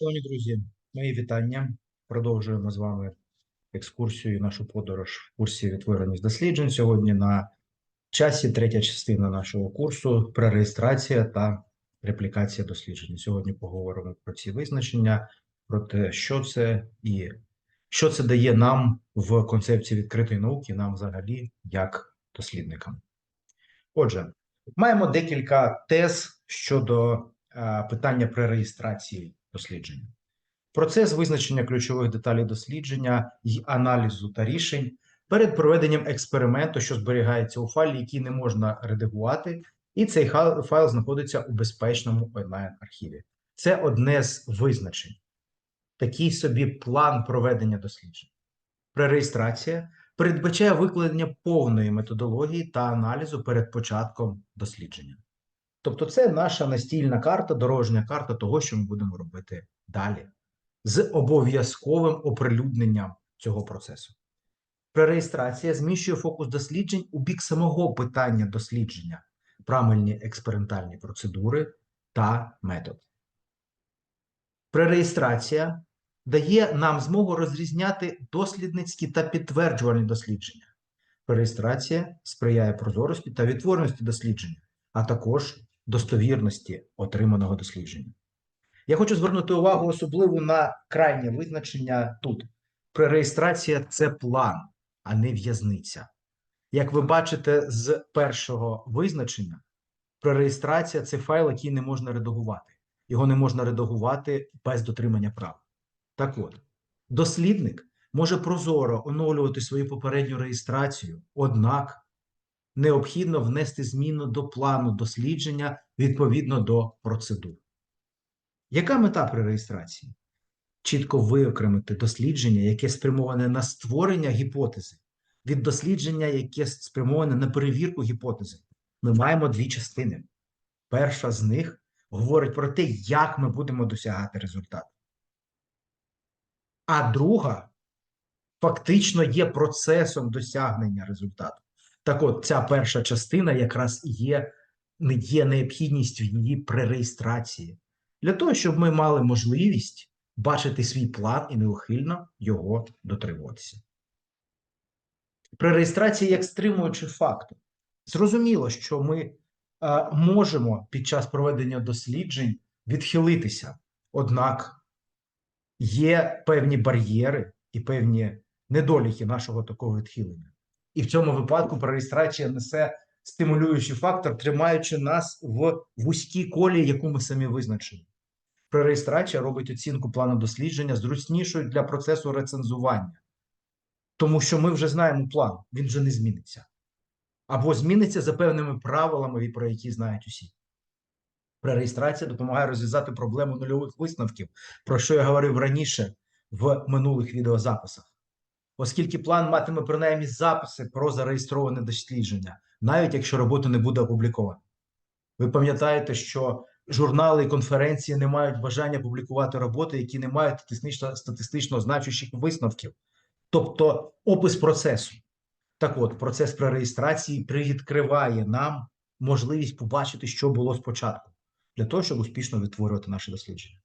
Шановні друзі, мої вітання. Продовжуємо з вами екскурсію, нашу подорож в курсі відтвореність досліджень. Сьогодні на часі третя частина нашого курсу пререєстрація та реплікація досліджень. Сьогодні поговоримо про ці визначення, про те, що це і що це дає нам в концепції відкритої науки, нам взагалі як дослідникам. Отже, маємо декілька тез щодо е, питання пререєстрації дослідження. Процес визначення ключових деталей дослідження і аналізу та рішень перед проведенням експерименту, що зберігається у файлі, який не можна редагувати, і цей файл знаходиться у безпечному онлайн-архіві. Це одне з визначень. Такий собі план проведення досліджень. Пререєстрація передбачає викладення повної методології та аналізу перед початком дослідження. Тобто, це наша настільна карта, дорожня карта того, що ми будемо робити далі, з обов'язковим оприлюдненням цього процесу. Пререєстрація зміщує фокус досліджень у бік самого питання дослідження, правильні експериментальні процедури та метод. Пререєстрація дає нам змогу розрізняти дослідницькі та підтверджувальні дослідження. Пререєстрація сприяє прозорості та відтворності дослідження, а також достовірності отриманого дослідження. Я хочу звернути увагу особливо на крайнє визначення тут. Пререєстрація це план, а не в'язниця. Як ви бачите з першого визначення, пререєстрація це файл, який не можна редагувати. Його не можна редагувати без дотримання прав. Так от, дослідник може прозоро оновлювати свою попередню реєстрацію, однак необхідно внести зміну до плану дослідження відповідно до процедур. Яка мета при реєстрації? Чітко виокремити дослідження, яке спрямоване на створення гіпотези, від дослідження, яке спрямоване на перевірку гіпотези. Ми маємо дві частини. Перша з них говорить про те, як ми будемо досягати результату. А друга фактично є процесом досягнення результату. Так от, ця перша частина якраз є, є необхідністю її пререєстрації, для того, щоб ми мали можливість бачити свій план і неухильно його дотримуватися. При реєстрації як стримуючий фактор. Зрозуміло, що ми е, можемо під час проведення досліджень відхилитися, однак є певні бар'єри і певні недоліки нашого такого відхилення. І в цьому випадку пререєстрація несе стимулюючий фактор, тримаючи нас в вузькій колі, яку ми самі визначили. Пререєстрація робить оцінку плану дослідження зручнішою для процесу рецензування, тому що ми вже знаємо план, він вже не зміниться. Або зміниться за певними правилами, про які знають усі. Пререєстрація допомагає розв'язати проблему нульових висновків, про що я говорив раніше в минулих відеозаписах оскільки план матиме принаймні записи про зареєстроване дослідження, навіть якщо робота не буде опублікована. Ви пам'ятаєте, що журнали і конференції не мають бажання публікувати роботи, які не мають статистично, статистично значущих висновків, тобто опис процесу. Так от, процес пререєстрації привідкриває нам можливість побачити, що було спочатку, для того, щоб успішно відтворювати наше дослідження.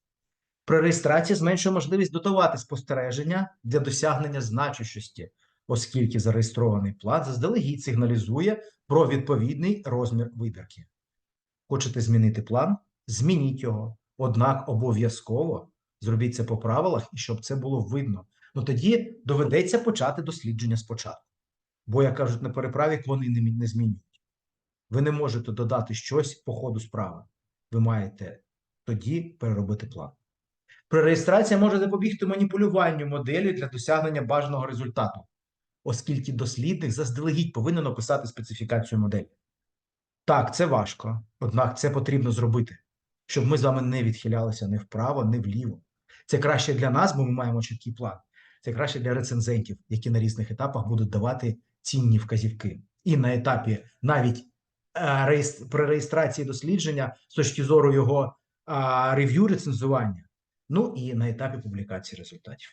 Пререєстрація зменшує можливість дотувати спостереження для досягнення значущості, оскільки зареєстрований план заздалегідь сигналізує про відповідний розмір вибірки. Хочете змінити план? Змініть його. Однак обов'язково зробіть це по правилах і щоб це було видно. Ну тоді доведеться почати дослідження спочатку. Бо, як кажуть на переправі, вони не змінюють. Ви не можете додати щось по ходу справи. Ви маєте тоді переробити план. Пререєстрація може запобігти маніпулюванню моделі для досягнення бажаного результату, оскільки дослідник заздалегідь повинен описати специфікацію моделі. Так, це важко, однак це потрібно зробити, щоб ми з вами не відхилялися ні вправо, ні вліво. Це краще для нас, бо ми маємо чіткий план. Це краще для рецензентів, які на різних етапах будуть давати цінні вказівки. І на етапі навіть е, при реєстрації дослідження з точки зору його рев'ю рецензування. Ну і на етапі публікації результатів.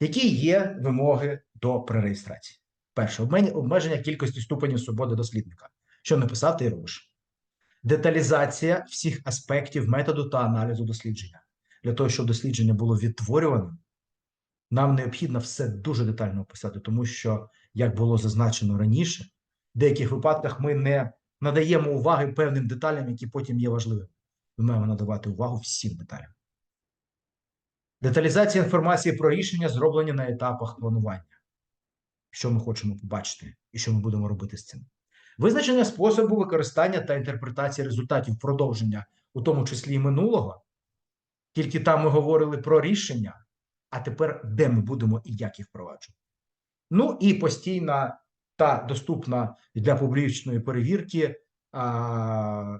Які є вимоги до пререєстрації? Перше, обмеження- кількості ступенів свободи дослідника. Що написав, ти робиш. Деталізація всіх аспектів методу та аналізу дослідження. для того, щоб дослідження було відтворюваним, нам необхідно все дуже детально описати, тому що, як було зазначено раніше, в деяких випадках ми не надаємо уваги певним деталям, які потім є важливими. Ми маємо надавати увагу всім деталям. Деталізація інформації про рішення зроблені на етапах планування. Що ми хочемо побачити і що ми будемо робити з цим. Визначення способу використання та інтерпретації результатів продовження, у тому числі і минулого. Тільки там ми говорили про рішення, а тепер де ми будемо і як їх впроваджувати. Ну і постійна та доступна для публічної перевірки а,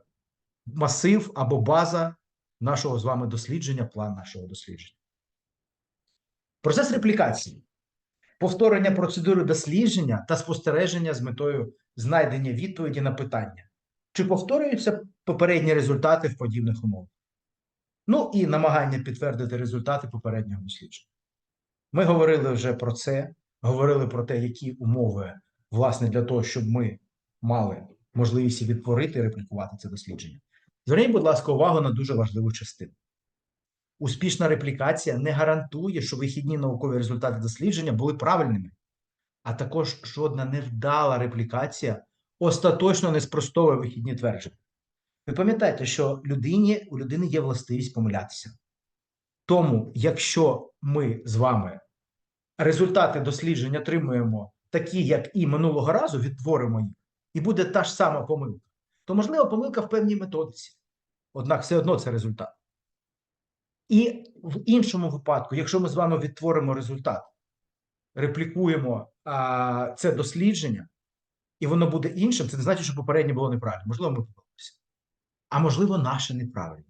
масив або база нашого з вами дослідження, план нашого дослідження. Процес реплікації, повторення процедури дослідження та спостереження з метою знайдення відповіді на питання, чи повторюються попередні результати в подібних умовах. Ну і намагання підтвердити результати попереднього дослідження. Ми говорили вже про це, говорили про те, які умови, власне, для того, щоб ми мали можливість відтворити і реплікувати це дослідження. Зверніть, будь ласка, увагу на дуже важливу частину. Успішна реплікація не гарантує, що вихідні наукові результати дослідження були правильними, а також жодна невдала реплікація остаточно не спростовує вихідні твердження. Ви пам'ятаєте, що людині, у людини є властивість помилятися. Тому, якщо ми з вами результати досліджень отримуємо такі, як і минулого разу, відтворимо їх, і буде та ж сама помилка, то можливо помилка в певній методиці. Однак все одно це результат. І в іншому випадку, якщо ми з вами відтворимо результат, реплікуємо а, це дослідження, і воно буде іншим, це не значить, що попереднє було неправильно. Можливо, ми помилилися. А можливо, наше неправильно.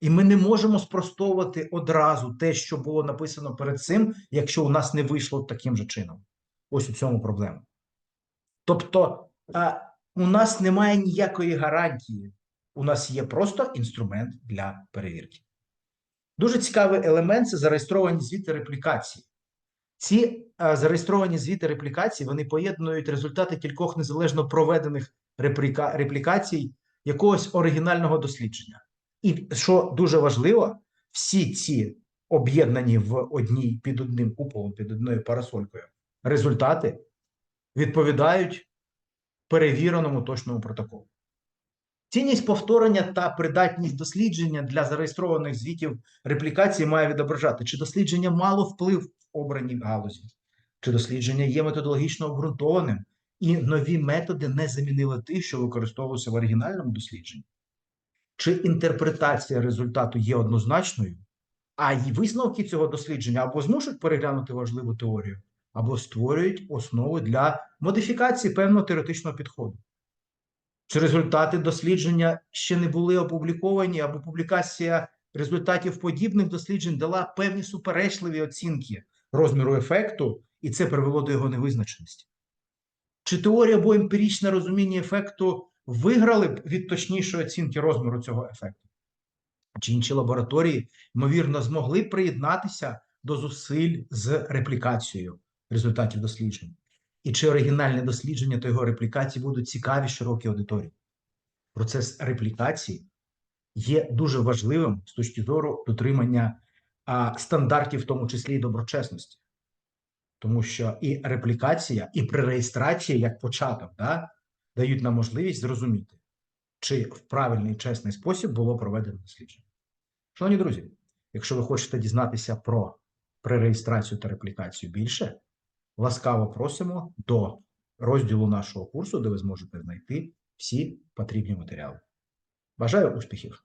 І ми не можемо спростовувати одразу те, що було написано перед цим, якщо у нас не вийшло таким же чином. Ось у цьому проблема. Тобто, а, у нас немає ніякої гарантії. У нас є просто інструмент для перевірки. Дуже цікавий елемент це зареєстровані звіти реплікації. Ці а, зареєстровані звіти реплікації вони поєднують результати кількох незалежно проведених репліка... реплікацій якогось оригінального дослідження. І що дуже важливо, всі ці об'єднані в одній під одним куполом, під одною парасолькою результати відповідають перевіреному точному протоколу. Цінність повторення та придатність дослідження для зареєстрованих звітів реплікації має відображати, чи дослідження мало вплив в обраній галузі, чи дослідження є методологічно обґрунтованим, і нові методи не замінили тих, що використовувалися в оригінальному дослідженні, чи інтерпретація результату є однозначною, а й висновки цього дослідження або змушують переглянути важливу теорію, або створюють основи для модифікації певного теоретичного підходу. Чи результати дослідження ще не були опубліковані, або публікація результатів подібних досліджень дала певні суперечливі оцінки розміру ефекту, і це привело до його невизначеності? Чи теорія або емпіричне розуміння ефекту виграли б від точнішої оцінки розміру цього ефекту? Чи інші лабораторії, ймовірно, змогли приєднатися до зусиль з реплікацією результатів досліджень? І чи оригінальне дослідження та його реплікації будуть цікаві широкій аудиторії? Процес реплікації є дуже важливим з точки зору дотримання а, стандартів, в тому числі і доброчесності. Тому що і реплікація, і пререєстрація як початок да, дають нам можливість зрозуміти, чи в правильний чесний спосіб було проведено дослідження. Шановні друзі, якщо ви хочете дізнатися про пререєстрацію та реплікацію більше, ласкаво просимо до розділу нашого курсу, де ви зможете знайти всі потрібні матеріали. Бажаю успіхів!